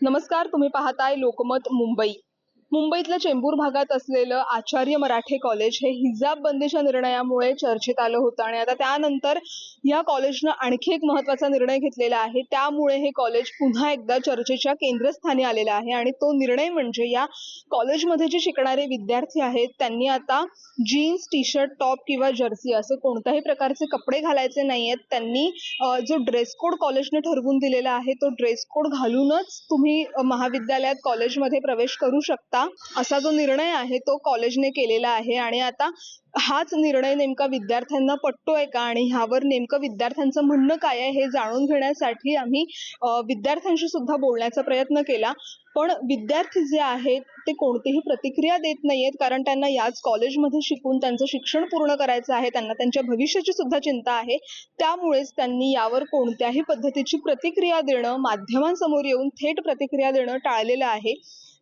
नमस्कार तुम्ही पाहताय लोकमत मुंबई. मुंबईतल्या चेंबूर भागात असलेलं आचार्य मराठे कॉलेज हे हिजाब बंदीच्या निर्णयामुळे चर्चेत आलं होतं. आणि आता त्यानंतर या कॉलेजनं आणखी एक महत्त्वाचा निर्णय घेतलेला आहे. त्यामुळे हे कॉलेज पुन्हा एकदा चर्चेच्या केंद्रस्थानी आलेलं आहे. आणि तो निर्णय म्हणजे या कॉलेजमध्ये जे शिकणारे विद्यार्थी आहेत त्यांनी आता जीन्स टी शर्ट टॉप किंवा जर्सी असे कोणत्याही प्रकारचे कपडे घालायचे नाही आहेत त्यांनी जो ड्रेस कोड कॉलेजने ठरवून दिलेला आहे तो ड्रेस कोड घालूनच तुम्ही महाविद्यालयात कॉलेजमध्ये प्रवेश करू शकता. असा जो निर्णय आहे तो कॉलेजने केलेला आहे आणि आता हाच निर्णय नेमका विद्यार्थ्यांना पटतोय का आणि ह्यावर नेमकं विद्यार्थ्यांचं म्हणणं काय आहे हे जाणून घेण्यासाठी आम्ही विद्यार्थ्यांशी सुद्धा बोलण्याचा प्रयत्न केला. पण विद्यार्थी जे आहेत ते कोणतीही प्रतिक्रिया देत नाहीयेत कारण त्यांना याच कॉलेजमध्ये शिकून त्यांचं शिक्षण पूर्ण करायचं आहे त्यांना त्यांच्या भविष्याची सुद्धा चिंता आहे. त्यामुळेच त्यांनी यावर कोणत्याही पद्धतीची प्रतिक्रिया देणं माध्यमांसमोर येऊन थेट प्रतिक्रिया देणं टाळलेलं आहे.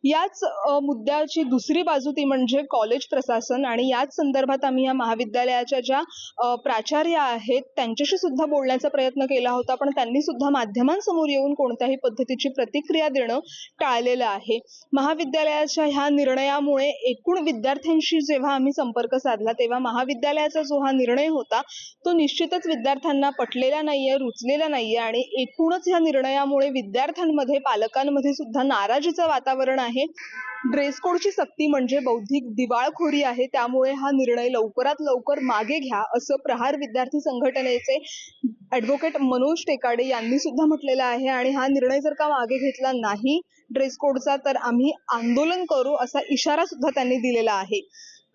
याच मुद्द्याची दुसरी बाजू ती म्हणजे कॉलेज प्रशासन आणि याच संदर्भात आम्ही या महाविद्यालयाच्या ज्या प्राचार्य आहेत त्यांच्याशी सुद्धा बोलण्याचा प्रयत्न केला होता. पण त्यांनी सुद्धा माध्यमांसमोर येऊन कोणत्याही पद्धतीची प्रतिक्रिया देणं टाळलेलं आहे. महाविद्यालयाच्या ह्या निर्णयामुळे एकूण विद्यार्थ्यांशी जेव्हा आम्ही संपर्क साधला तेव्हा महाविद्यालयाचा जो हा निर्णय होता तो निश्चितच विद्यार्थ्यांना पटलेला नाहीये रुचलेला नाहीये आणि एकूणच ह्या निर्णयामुळे विद्यार्थ्यांमध्ये पालकांमध्ये सुद्धा नाराजीचं वातावरण आहे. ड्रेस कोडची सक्ती म्हणजे बौद्धिक दिवाळखोरी आहे. त्यामुळे हा निर्णय लवकरात लवकर मागे घ्या असं प्रहार विद्यार्थी संघटनेचे ॲडव्होकेट मनोज टेकाडे यांनी सुद्धा म्हटलेलं आहे. आणि हा निर्णय जर का मागे घेतला नाही ड्रेस कोडचा तर आम्ही आंदोलन करू असा इशारा सुद्धा त्यांनी दिलेला आहे.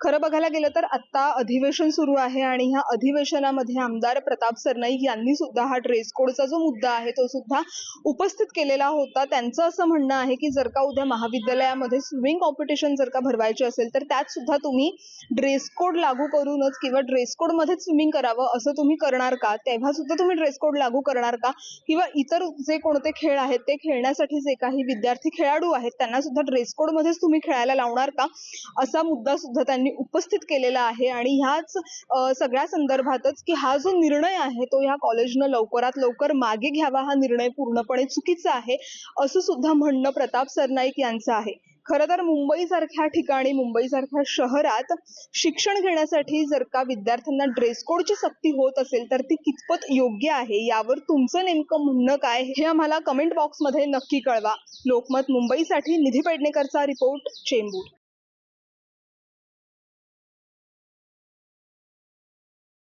खरं बघायला गेलं तर आत्ता अधिवेशन सुरू आहे आणि ह्या अधिवेशनामध्ये आमदार प्रताप सरनाईक यांनी सुद्धा हा ड्रेस कोडचा जो मुद्दा आहे तो सुद्धा उपस्थित केलेला होता. त्यांचं असं म्हणणं आहे की जर का उद्या महाविद्यालयामध्ये स्विमिंग कॉम्पिटिशन जर का भरवायचे असेल तर त्यात सुद्धा तुम्ही ड्रेस कोड लागू करूनच किंवा ड्रेस कोडमध्येच स्विमिंग करावं असं तुम्ही करणार का? तेव्हा सुद्धा तुम्ही ड्रेस कोड लागू करणार का? किंवा इतर जे कोणते खेळ आहेत ते खेळण्यासाठी जे काही विद्यार्थी खेळाडू आहेत त्यांना सुद्धा ड्रेस कोडमध्येच तुम्ही खेळायला लावणार का? असा मुद्दा सुद्धा त्यांनी उपस्थित केलेला आहे आणि ह्याच सगळ्या संदर्भातच की हा जो निर्णय आहे तो ह्या कॉलेजनं लवकरात लवकर मागे घ्यावा हा निर्णय पूर्णपणे चुकीचा आहे असं सुद्धा म्हणणं प्रताप सरनाईक यांचं आहे. खरं तर मुंबईसारख्या ठिकाणी मुंबईसारख्या शहरात शिक्षण घेण्यासाठी जर का विद्यार्थ्यांना ड्रेस कोडची सक्ती होत असेल तर ती कितपत योग्य आहे यावर तुमचं नेमकं म्हणणं काय हे आम्हाला कमेंट बॉक्समध्ये नक्की कळवा. लोकमत मुंबईसाठी निधी पेडणेकरचा रिपोर्ट चेंबूर.